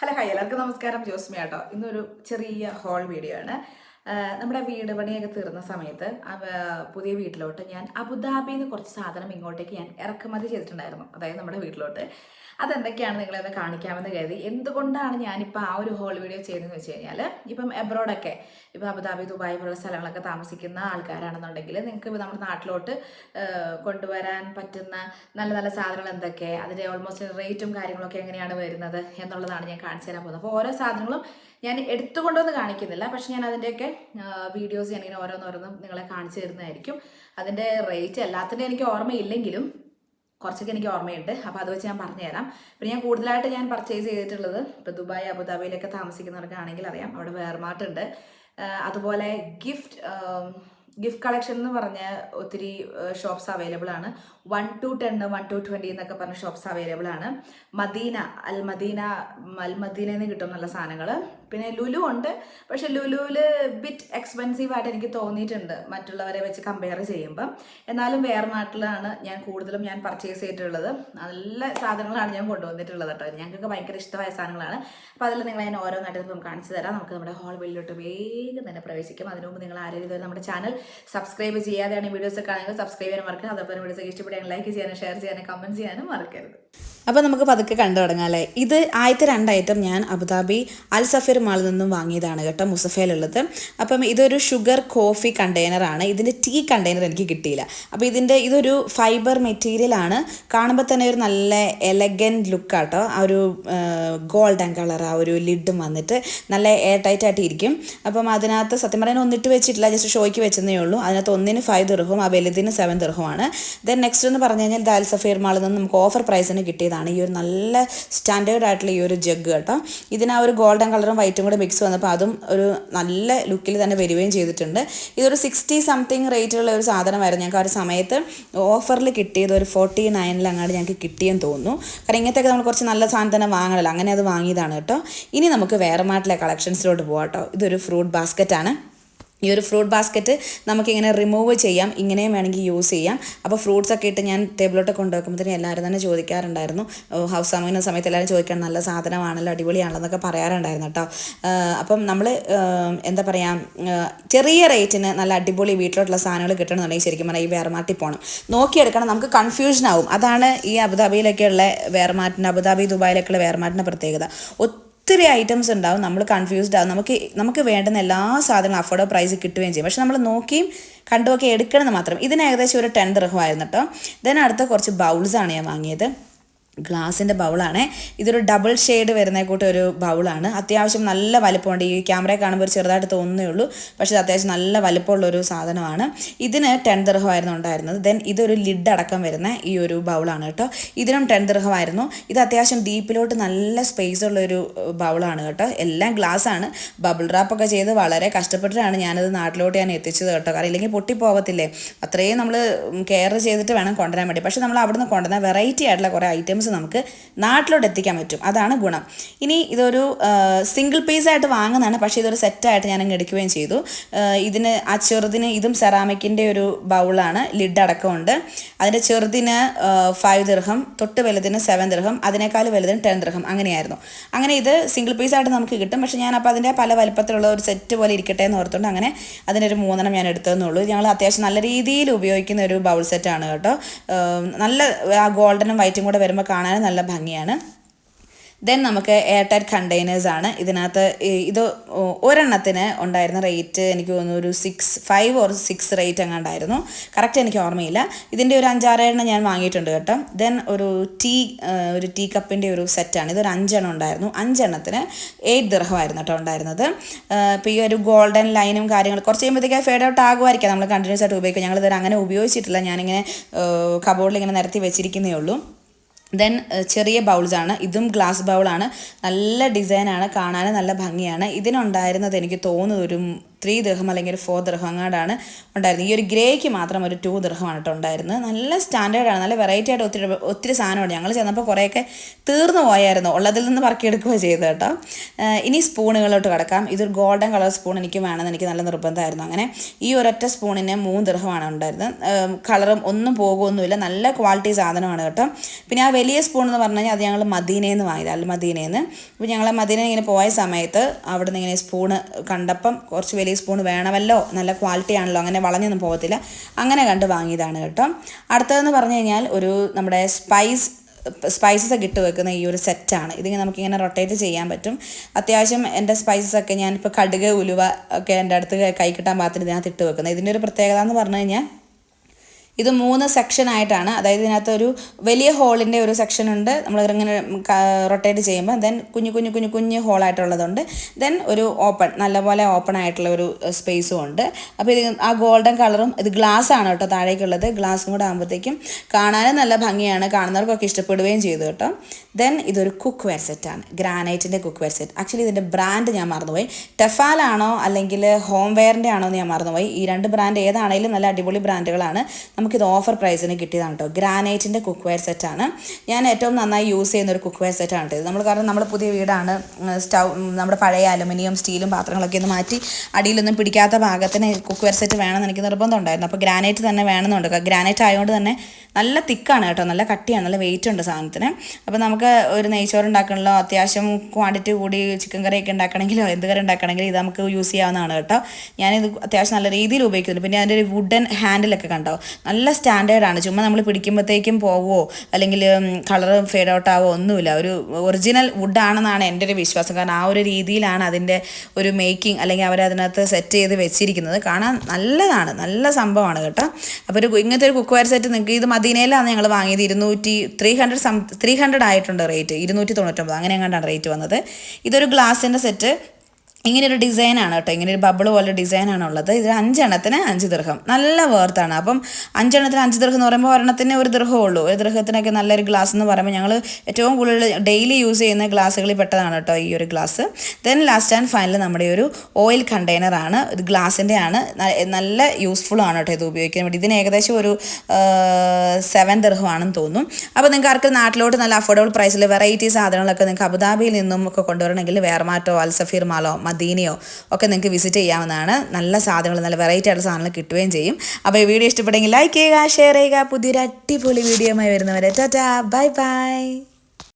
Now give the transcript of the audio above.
Hello hi എല്ലാവർക്കും നമസ്കാരം. ജോസ്മിയാട്ടോ. ഇന്നൊരു ചെറിയ ഹോൾ വീഡിയോ ആണ്. നമ്മുടെ വീട് പണിയൊക്കെ തീർന്ന സമയത്ത് പുതിയ വീട്ടിലോട്ട് ഞാൻ അബുദാബിയിൽ നിന്ന് കുറച്ച് സാധനം ഇങ്ങോട്ടേക്ക് ഞാൻ ഇറക്കുമതി ചെയ്തിട്ടുണ്ടായിരുന്നു. അതായത് നമ്മുടെ വീട്ടിലോട്ട്. അതെന്തൊക്കെയാണ് നിങ്ങളെ ഒന്ന് കാണിക്കാമെന്ന് കരുതി. എന്തുകൊണ്ടാണ് ഞാനിപ്പോൾ ആ ഒരു ഹോൾ വീഡിയോ ചെയ്യുന്നതെന്ന് വെച്ച് കഴിഞ്ഞാൽ ഇപ്പം എബ്രോഡൊക്കെ ഇപ്പം അബുദാബി ദുബായ് പോലുള്ള സ്ഥലങ്ങളൊക്കെ താമസിക്കുന്ന ആൾക്കാരാണെന്നുണ്ടെങ്കിൽ നിങ്ങൾക്ക് നമ്മുടെ നാട്ടിലോട്ട് കൊണ്ടുവരാൻ പറ്റുന്ന നല്ല നല്ല സാധനങ്ങൾ എന്തൊക്കെ അതിന്റെ ഓൾമോസ്റ്റ് റേറ്റും കാര്യങ്ങളൊക്കെ എങ്ങനെയാണ് വരുന്നത് എന്നുള്ളതാണ് ഞാൻ കാണിച്ചു തരാൻ പോകുന്നത്. അപ്പോൾ ഓരോ സാധനങ്ങളും ഞാൻ എടുത്തുകൊണ്ടൊന്നും കാണിക്കുന്നില്ല. പക്ഷെ ഞാൻ അതിന്റെയൊക്കെ വീഡിയോസ് ഞാനിങ്ങനെ ഓരോന്നോരോന്നും നിങ്ങളെ കാണിച്ചു തരുന്നതായിരിക്കും. അതിന്റെ റേറ്റ് എല്ലാത്തിന്റെ എനിക്ക് ഓർമ്മയില്ലെങ്കിലും കുറച്ചൊക്കെ എനിക്ക് ഓർമ്മയുണ്ട്. അപ്പോൾ അത് വെച്ച് ഞാൻ പറഞ്ഞുതരാം. പിന്നെ ഞാൻ കൂടുതലായിട്ട് ഞാൻ പർച്ചേസ് ചെയ്തിട്ടുള്ളത് ഇപ്പോൾ ദുബായ് അബുദാബിയിലൊക്കെ താമസിക്കുന്നവർക്കാണെങ്കിൽ അറിയാം. അവിടെ വേർമാർട്ട് ഉണ്ട് അതുപോലെ ഗിഫ്റ്റ് ഗിഫ്റ്റ് കളക്ഷൻ എന്ന് പറഞ്ഞ ഒത്തിരി ഷോപ്സ് അവൈലബിൾ ആണ്. One two ten one two twenty എന്നൊക്കെ പറഞ്ഞ ഷോപ്സ് അവൈലബിൾ ആണ്. മദീന അൽ മദീന അൽ മദീനയിൽ നിന്ന് കിട്ടും നല്ല സാധനങ്ങൾ പിന്നെ ലുലു ഉണ്ട്. പക്ഷെ ലുലുവിൽ ബിറ്റ് എക്സ്പെൻസീവ് ആയിട്ട് എനിക്ക് തോന്നിയിട്ടുണ്ട് മറ്റുള്ളവരെ വെച്ച് കമ്പയർ ചെയ്യുമ്പം. എന്നാലും വേറെ നാട്ടിലാണ് ഞാൻ കൂടുതലും ഞാൻ പർച്ചേസ് ചെയ്തിട്ടുള്ളത്. നല്ല സാധനങ്ങളാണ് ഞാൻ കൊണ്ടുവന്നിട്ടുള്ളത് കേട്ടോ. ഞങ്ങൾക്ക് ഭയങ്കര ഇഷ്ടമായ സാധനങ്ങളാണ്. അപ്പോൾ അതിൽ നിങ്ങൾ ഞാൻ ഓരോന്നായിട്ട് നമുക്ക് കാണിച്ചു തരാം. നമുക്ക് നമ്മുടെ ഹോൾ ബില്ലിലോട്ട് വേഗം തന്നെ പ്രവേശിക്കാം. അതിനു മുമ്പ് നിങ്ങൾ ആരെങ്കിലും ഇതുവരെ നമ്മുടെ ചാനൽ സബ്സ്ക്രൈബ് ചെയ്യാതെയാണ് വീഡിയോസ് കാണുന്നത് സബ്സ്ക്രൈബ് ചെയ്യാൻ മറക്കുക അതേപോലെ വീഡിയോസ് ഇഷ്ടപ്പെടുകയാണ് ലൈക്ക് ചെയ്യാനും ഷെയർ ചെയ്യാനും കമന്റ് ചെയ്യാനും മറക്കരുത്. അപ്പോൾ നമുക്ക് പതുക്കെ കണ്ടു തുടങ്ങാം അല്ലേ? ഇത് ആദ്യത്തെ രണ്ട് ഐറ്റം ഞാൻ അബുദാബി അൽ സഫീർ മാളിൽ നിന്നും വാങ്ങിയതാണ് കേട്ടോ മുസഫയിലുള്ളത്. അപ്പം ഇതൊരു ഷുഗർ കോഫി കണ്ടെയ്നറാണ് ഇതിന്റെ ടീ കണ്ടെയ്നർ എനിക്ക് കിട്ടിയില്ല. അപ്പോൾ ഇതിന്റെ ഇതൊരു ഫൈബർ മെറ്റീരിയൽ ആണ്. കാണുമ്പോൾ തന്നെ ഒരു നല്ല എലഗന്റ് ലുക്കാട്ടോ ആ ഒരു ഗോൾഡൻ കളർ ആ ഒരു ലിഡും വന്നിട്ട് നല്ല എയർ ടൈറ്റ് ആയിട്ട് ഇരിക്കും. അപ്പം അതിനകത്ത് സത്യം പറയാൻ ഒന്നിട്ട് വെച്ചിട്ടില്ല ജസ്റ്റ് ഷോയ്ക്ക് വെച്ചതേ ഉള്ളൂ. അതിനകത്ത് ഒന്നിന് ഫൈവ് ദിർഹവും ആ വലുതിന് സെവൻ ദിർഹമാണ് ദെൻ നെക്സ്റ്റ് എന്ന് പറഞ്ഞു കഴിഞ്ഞാൽ ദാൽ സഫീർ മാളിൽ നിന്ന് നമുക്ക് ഓഫർ പ്രൈസിന് കിട്ടിയതാണ്. ഈ ഒരു നല്ല സ്റ്റാൻഡേർഡ് ആയിട്ടുള്ള ഈ ഒരു ജഗ് കേട്ടോ. ഇതിന് ആ ഒരു ഗോൾഡൻ കളറും വൈറ്റും കൂടെ മിക്സ് വന്നപ്പോൾ അതും ഒരു നല്ല ലുക്കിൽ തന്നെ വരികയും ചെയ്തിട്ടുണ്ട്. ഇതൊരു സിക്സ്റ്റി സംതിങ് റേറ്റുള്ള ഒരു സാധനമായിരുന്നു. ഞങ്ങൾക്ക് ആ ഒരു സമയത്ത് ഓഫറിൽ കിട്ടിയത് ഒരു ഫോർട്ടി നയനിൽ അങ്ങോട്ട് ഞങ്ങൾക്ക് കിട്ടിയെന്ന് തോന്നുന്നു. കാരണം ഇങ്ങനത്തെയൊക്കെ നമ്മൾ കുറച്ച് നല്ല സാധനം തന്നെ വാങ്ങണമല്ലോ അങ്ങനെ അത് വാങ്ങിയതാണ് കേട്ടോ. ഇനി നമുക്ക് വേറെ മാട്ടിലെ കളക്ഷൻസിലോട്ട് പോകാം കേട്ടോ ഇതൊരു ഫ്രൂട്ട് ബാസ്ക്കറ്റാണ് ഈ ഒരു ഫ്രൂട്ട് ബാസ്ക്കറ്റ് നമുക്കിങ്ങനെ റിമൂവ് ചെയ്യാം. ഇങ്ങനെയും വേണമെങ്കിൽ യൂസ് ചെയ്യാം. അപ്പോൾ ഫ്രൂട്ട്സ് ഒക്കെ ഇട്ട് ഞാൻ ടേബിളോട്ട് കൊണ്ടുവെക്കുമ്പോഴത്തേനും എല്ലാവരും തന്നെ ചോദിക്കാറുണ്ടായിരുന്നു. ഹൗസ് വാമിങ്ങുന്ന സമയത്ത് എല്ലാവരും ചോദിക്കാൻ നല്ല സാധനമാണല്ലോ അടിപൊളിയാണല്ലോ എന്നൊക്കെ പറയാറുണ്ടായിരുന്നു കേട്ടോ. അപ്പം നമ്മൾ എന്താ പറയുക ചെറിയ റേറ്റിന് നല്ല അടിപൊളി വീട്ടിലോട്ടുള്ള സാധനങ്ങൾ കിട്ടണമെന്നുണ്ടെങ്കിൽ ശരിക്കും പറഞ്ഞാൽ ഈ വേർമാർട്ടിൽ പോകണം നോക്കിയെടുക്കണം നമുക്ക് കൺഫ്യൂഷൻ ആവും. അതാണ് ഈ അബുദാബിയിലൊക്കെയുള്ള വേർമാറ്റിന്റെ അബുദാബി ദുബായിലൊക്കെയുള്ള വേർമാറ്റിന്റെ പ്രത്യേകത. ഒത്തിരി ഐറ്റംസ് ഉണ്ടാവും. നമ്മൾ കൺഫ്യൂസ്ഡ് ആവും. നമുക്ക് നമുക്ക് വേണ്ടുന്ന എല്ലാ സാധനങ്ങളും അഫോർഡബിൾ പ്രൈസ് കിട്ടുകയും ചെയ്യും. പക്ഷെ നമ്മൾ നോക്കിയും കണ്ടുമൊക്കെ എടുക്കണമെന്ന് മാത്രം. ഇതിന് ഏകദേശം ഒരു ടെൻ ദിർഹമായിരുന്നു കേട്ടോ ദെൻ അടുത്ത കുറച്ച് ബൗൾസാണ് ഞാൻ വാങ്ങിയത്. ഗ്ലാസിന്റെ ബൗളാണ്. ഇതൊരു ഡബിൾ ഷെയ്ഡ് വരുന്ന കൂട്ട് ഒരു ബൗളാണ്. അത്യാവശ്യം നല്ല വലിപ്പമുണ്ട്. ഈ ക്യാമറ കാണുമ്പോൾ ഒരു ചെറുതായിട്ട് തോന്നുന്നേ ഉള്ളൂ. പക്ഷേ ഇത് അത്യാവശ്യം നല്ല വലുപ്പമുള്ളൊരു സാധനമാണ്. ഇതിന് ടെൻ ദൃഹമായിരുന്നു ഉണ്ടായിരുന്നത്. ദെൻ ഇതൊരു ലിഡ് അടക്കം വരുന്ന ഈ ഒരു ബൗളാണ് കേട്ടോ. ഇതിനും ടെൻ ദൃഹമായിരുന്നു ഇത് അത്യാവശ്യം ഡീപ്പിലോട്ട് നല്ല സ്പേസ് ഉള്ളൊരു ബൗളാണ് കേട്ടോ. എല്ലാം ഗ്ലാസ് ആണ് ബബിൾ റാപ്പൊക്കെ ചെയ്ത് വളരെ കഷ്ടപ്പെട്ടിട്ടാണ് ഞാനത് നാട്ടിലോട്ട് ഞാൻ എത്തിച്ചത് കേട്ടോ. കാരണം ഇല്ലെങ്കിൽ പൊട്ടിപ്പോകത്തില്ലേ അത്രയും നമ്മൾ കെയർ ചെയ്തിട്ട് വേണം കൊണ്ടുവരാൻ വേണ്ടി. പക്ഷേ നമ്മൾ അവിടുന്ന് കൊണ്ടുവന്ന വെറൈറ്റി ആയിട്ടുള്ള കുറേ ഐറ്റംസ് നമുക്ക് നാട്ടിലോട്ട് എത്തിക്കാൻ പറ്റും. അതാണ് ഗുണം. ഇനി ഇതൊരു സിംഗിൾ പീസ് ആയിട്ട് വാങ്ങുന്നതാണ്. പക്ഷേ ഇതൊരു സെറ്റായിട്ട് ഞാൻ അങ്ങ് എടുക്കുകയും ചെയ്തു. ഇതിന് ആ ചെറുതിന് ഇതും സെറാമിക്കിന്റെ ഒരു ബൗളാണ് ലിഡ് അടക്കമുണ്ട്. അതിന്റെ ചെറുതിന് ഫൈവ് ദീർഘം തൊട്ട് വലുതിന് സെവൻ ദീർഘം അതിനേക്കാൾ വലുതിന് ടെൻ ദീർഘം അങ്ങനെയായിരുന്നു. അങ്ങനെ ഇത് സിംഗിൾ പീസ് ആയിട്ട് നമുക്ക് കിട്ടും. പക്ഷേ ഞാൻ അപ്പോൾ അതിന്റെ പല വലിപ്പത്തിലുള്ള ഒരു സെറ്റ് പോലെ ഇരിക്കട്ടെ എന്ന് ഓർത്തുകൊണ്ട് അങ്ങനെ അതിനൊരു മൂന്നെണ്ണം ഞാൻ എടുത്തതെന്നുള്ളൂ ഞങ്ങൾ അത്യാവശ്യം നല്ല രീതിയിൽ ഉപയോഗിക്കുന്ന ഒരു ബൗൾ സെറ്റാണ് കേട്ടോ. നല്ല ആ ഗോൾഡനും വൈറ്റും കൂടെ വരുമ്പോൾ കാണാനും നല്ല ഭംഗിയാണ്. ദെൻ നമുക്ക് എയർ ടൈറ്റ് കണ്ടെയ്നേഴ്സ് ആണ്. ഇതിനകത്ത് ഇത് ഒരെണ്ണത്തിന് ഉണ്ടായിരുന്ന റേറ്റ് എനിക്ക് തോന്നുന്നു ഒരു six five or six rate അങ്ങാണ്ടായിരുന്നു correct എനിക്ക് ഓർമ്മയില്ല. ഇതിന്റെ ഒരു അഞ്ചാറ് എണ്ണം ഞാൻ വാങ്ങിയിട്ടുണ്ട് കേട്ടോ. ദെൻ ഒരു ടീ ഒരു ടീ കപ്പിന്റെ ഒരു സെറ്റാണ് ഇതൊരു അഞ്ചെണ്ണം ഉണ്ടായിരുന്നു. അഞ്ചെണ്ണത്തിന് എയ്റ്റ് ദിർഹമായിരുന്നു കേട്ടോ ഉണ്ടായിരുന്നത്. ഇപ്പോൾ ഈ ഒരു ഗോൾഡൻ ലൈനും കാര്യങ്ങളും കുറച്ച് കഴിയുമ്പോഴത്തേക്ക് ഫേഡ് ഔട്ട് ആകുമായിരിക്കാം. നമ്മൾ കണ്ടിന്യൂസ് ആയിട്ട് ഉപയോഗിക്കുക ഞങ്ങളിതൊരു അങ്ങനെ ഉപയോഗിച്ചിട്ടില്ല. ഞാനിങ്ങനെ കബോർഡിൽ ഇങ്ങനെ നിരത്തി വെച്ചിരിക്കുന്നേ ഉള്ളൂ. ദെൻ ചെറിയ ബൗൾസാണ് ഇതും ഗ്ലാസ് ബൗളാണ് നല്ല ഡിസൈനാണ് കാണാൻ നല്ല ഭംഗിയാണ്. ഇതിനുണ്ടായിരുന്നത് എനിക്ക് തോന്നുന്നു ഒരു ത്രീ ദൃഹം അല്ലെങ്കിൽ ഒരു ഫോർ ദൃഹം അങ്ങാണ്ടാണ് ഉണ്ടായിരുന്നത്. ഈ ഒരു ഗ്രേക്ക് മാത്രം ഒരു ടു ദൃഹമാണ് കേട്ടോ ഉണ്ടായിരുന്നത്. നല്ല സ്റ്റാൻഡേർഡാണ് നല്ല വെറൈറ്റി ആയിട്ട് ഒത്തിരി ഒത്തിരി സാധനമാണ് ഞങ്ങൾ ചെന്നപ്പോൾ കുറേയൊക്കെ തീർന്നു പോയായിരുന്നു. ഉള്ളതിൽ നിന്ന് പറക്കിയെടുക്കുക ചെയ്തത് കേട്ടോ. ഇനി സ്പൂണുകളിലോട്ട് കിടക്കാം. ഇതൊരു ഗോൾഡൻ കളർ സ്പൂൺ എനിക്ക് വേണമെന്ന് എനിക്ക് നല്ല നിർബന്ധമായിരുന്നു. അങ്ങനെ ഈ ഒരൊറ്റ സ്പൂണിന് മൂന്ന് ദൃഹമാണ് ഉണ്ടായിരുന്നത്. കളറും ഒന്നും പോകുമൊന്നുമില്ല നല്ല ക്വാളിറ്റി സാധനമാണ് കേട്ടോ. പിന്നെ ആ വലിയ സ്പൂൺ എന്ന് പറഞ്ഞു കഴിഞ്ഞാൽ അത് ഞങ്ങൾ മദീനയിൽ നിന്ന് വാങ്ങിയത്. അല്ല മദീനയിൽ നിന്ന് അപ്പോൾ ഞങ്ങൾ മദീന ഇങ്ങനെ പോയ സമയത്ത് അവിടെ നിന്ന് ഇങ്ങനെ സ്പൂണ് കണ്ടപ്പം കുറച്ച് വലിയ സ്പൂൺ വേണമല്ലോ? നല്ല ക്വാളിറ്റി ആണല്ലോ? അങ്ങനെ വളഞ്ഞൊന്നും പോകത്തില്ല. അങ്ങനെ കണ്ട് വാങ്ങിയതാണ് കേട്ടോ. അടുത്തതെന്ന് പറഞ്ഞു കഴിഞ്ഞാൽ ഒരു നമ്മുടെ സ്പൈസ് സ്പൈസസ് ഒക്കെ ഇട്ട് വെക്കുന്ന ഈ ഒരു സെറ്റാണ് ഇതിങ്ങനെ നമുക്കിങ്ങനെ റൊട്ടേറ്റ് ചെയ്യാൻ പറ്റും. അത്യാവശ്യം എന്റെ സ്പൈസസ് ഒക്കെ ഞാനിപ്പോൾ കടുക് ഉലുവ ഒക്കെ എന്റെ അടുത്ത് കൈ കിട്ടാൻ പാകത്തിന് ഇതിനകത്ത് ഇട്ട് വെക്കുന്നത്. ഇതിന്റെ ഒരു പ്രത്യേകത എന്ന് പറഞ്ഞു കഴിഞ്ഞാൽ ഇത് മൂന്ന് സെക്ഷൻ ആയിട്ടാണ്. അതായത് ഇതിനകത്ത് ഒരു വലിയ ഹോളിന്റെ ഒരു സെക്ഷൻ ഉണ്ട്. നമ്മൾ ഇങ്ങനെ റൊട്ടേറ്റ് ചെയ്യുമ്പോൾ ദെൻ കുഞ്ഞു കുഞ്ഞു കുഞ്ഞു കുഞ്ഞു ഹോളായിട്ടുള്ളതുണ്ട് ദെൻ ഒരു ഓപ്പൺ നല്ലപോലെ ഓപ്പൺ ആയിട്ടുള്ള ഒരു സ്പേസും ഉണ്ട്. അപ്പോൾ ഇത് ആ ഗോൾഡൻ കളറും ഇത് ഗ്ലാസ് ആണ് കേട്ടോ താഴേക്കുള്ളത്. ഗ്ലാസും കൂടെ ആകുമ്പോഴത്തേക്കും കാണാനും നല്ല ഭംഗിയാണ്. കാണുന്നവർക്കൊക്കെ ഇഷ്ടപ്പെടുകയും ചെയ്തു കേട്ടോ. ദെൻ ഇതൊരു കുക്ക് വെയർ സെറ്റാണ് ഗ്രാനൈറ്റിന്റെ കുക്ക് വെയർ സെറ്റ് ആക്ച്വലി ഇതിന്റെ ബ്രാൻഡ് ഞാൻ മറന്നുപോയി. ടെഫാലാണോ അല്ലെങ്കിൽ ഹോം വെയറിന്റെ ആണോ എന്ന് ഞാൻ മറന്നുപോയി. ഈ രണ്ട് ബ്രാൻഡ് ഏതാണെങ്കിലും നല്ല അടിപൊളി ബ്രാൻഡുകളാണ് നമുക്കിത് ഓഫർ പ്രൈസിന് കിട്ടിയതാണ് കേട്ടോ ഗ്രാനൈറ്റിന്റെ കുക്ക് വെയർ സെറ്റാണ് ഞാൻ ഏറ്റവും നന്നായി യൂസ് ചെയ്യുന്ന ഒരു കുക്ക് വെയർ സെറ്റാണ് ഇത്. നമ്മൾ കാരണം നമ്മൾ പുതിയ വീടാണ് സ്റ്റൗ നമ്മുടെ പഴയ അലുമിനിയം സ്റ്റീലും പാത്രങ്ങളൊക്കെ ഒന്ന് മാറ്റി അടിയിലൊന്നും പിടിക്കാത്ത ഭാഗത്തിന് കുക്ക് വെയർ സെറ്റ് വേണമെന്ന് എനിക്ക് നിർബന്ധം ഉണ്ടായിരുന്നു. അപ്പോൾ ഗ്രാനൈറ്റ് തന്നെ വേണമെന്നുണ്ട്. ഗ്രാനൈറ്റ് ആയതുകൊണ്ട് തന്നെ നല്ല തിക്കാണ് കേട്ടോ നല്ല കട്ടിയാണ് നല്ല വെയിറ്റ് ഉണ്ട് സാധനത്തിന്. അപ്പോൾ നമുക്ക് ഒരു നെയ്ച്ചോറ് ഉണ്ടാക്കണമല്ലോ അത്യാവശ്യം ക്വാണ്ടിറ്റി കൂടി ചിക്കൻ കറിയൊക്കെ ഉണ്ടാക്കണമെങ്കിലോ എന്ത് കറി ഉണ്ടാക്കണമെങ്കിലും ഇത് നമുക്ക് യൂസ് ചെയ്യാവുന്നതാണ് കേട്ടോ ഞാനിത് അത്യാവശ്യം നല്ല രീതിയിൽ ഉപയോഗിക്കുന്നുണ്ട്. പിന്നെ അതിന്റെ ഒരു വുഡൻ ഹാൻഡിലൊക്കെ കണ്ടോ? നല്ല സ്റ്റാൻഡേർഡാണ് ചുമ്മാ നമ്മൾ പിടിക്കുമ്പോഴത്തേക്കും പോവോ അല്ലെങ്കിൽ കളർ ഫേഡ് ഔട്ട് ആവോ ഒന്നുമില്ല. ഒരു ഒറിജിനൽ വുഡാണെന്നാണ് എന്റെ ഒരു വിശ്വാസം. കാരണം ആ ഒരു രീതിയിലാണ് അതിന്റെ ഒരു മേക്കിംഗ് അല്ലെങ്കിൽ അവർ അതിനകത്ത് സെറ്റ് ചെയ്ത് വെച്ചിരിക്കുന്നത്. കാണാൻ നല്ലതാണ്. നല്ല സംഭവമാണ് കേട്ടോ. അപ്പോൾ ഒരു ഇങ്ങനത്തെ ഒരു കുക്ക് വെയർ സെറ്റ് നിങ്ങൾക്ക് ഇത് മദീനയിലാണ് ഞങ്ങൾ വാങ്ങിയത്. ഇരുന്നൂറ്റി three hundred some three hundred ആയിട്ടുണ്ട് റേറ്റ് ഇരുന്നൂറ്റി തൊണ്ണൂറ്റൊമ്പത്. അങ്ങനെ എങ്ങാണ്ടാണ് റേറ്റ് വന്നത്. ഇതൊരു ഗ്ലാസിന്റെ സെറ്റ് ഇങ്ങനെ ഒരു ഡിസൈനാണ് കേട്ടോ. ഇങ്ങനെ ഒരു ബബിൾ പോലെ ഡിസൈനാണ് ഉള്ളത്. ഇതിൽ അഞ്ചെണ്ണത്തിന് അഞ്ച് ദൃഹം നല്ല വേർത്താണ് അപ്പം അഞ്ചെണ്ണത്തിന് അഞ്ച് ദൃഹം എന്ന് പറയുമ്പോൾ ഒരെണ്ണത്തിന് ഒരു ദൃഹമേ ഉള്ളൂ. ഒരു ദൃഹത്തിനൊക്കെ നല്ലൊരു ഗ്ലാസ് എന്ന് പറയുമ്പോൾ ഞങ്ങൾ ഏറ്റവും കൂടുതൽ ഡെയിലി യൂസ് ചെയ്യുന്ന ഗ്ലാസ്സുകളിൽ പെട്ടതാണ് കേട്ടോ ഈ ഒരു glass then last and final നമ്മുടെ ഒരു ഓയിൽ കണ്ടെയ്നറാണ് ഇത് ഗ്ലാസിന്റെ ആണ്. നല്ല യൂസ്ഫുൾ ആണ് കേട്ടോ ഇത് ഉപയോഗിക്കാൻ വേണ്ടി. ഇതിന് ഏകദേശം ഒരു സെവൻ ദൃഹമാണെന്ന് തോന്നും. അപ്പോൾ നിങ്ങൾക്ക് ആർക്ക് നാട്ടിലോട്ട് നല്ല അഫോർഡബിൾ പ്രൈസിൽ വെറൈറ്റി സാധനങ്ങളൊക്കെ നിങ്ങൾക്ക് അബുദാബിയിൽ നിന്നും ഒക്കെ കൊണ്ടുവരണമെങ്കിൽ വേർമാറ്റോ അൽസഫീർ മാലോ മദീനയോ ഒക്കെ നിങ്ങൾക്ക് വിസിറ്റ് ചെയ്യാവുന്നതാണ്. നല്ല സാധനങ്ങൾ നല്ല വെറൈറ്റി ആയിട്ടുള്ള സാധനങ്ങൾ കിട്ടുകയും ചെയ്യും. അപ്പോൾ ഈ വീഡിയോ ഇഷ്ടപ്പെട്ടെങ്കിൽ ലൈക്ക് ചെയ്യുക ഷെയർ ചെയ്യുക. പുതിയൊരു അടിപൊളി വീഡിയോ വീഡിയോയുമായി വരുന്നവരെ. Tata bye bye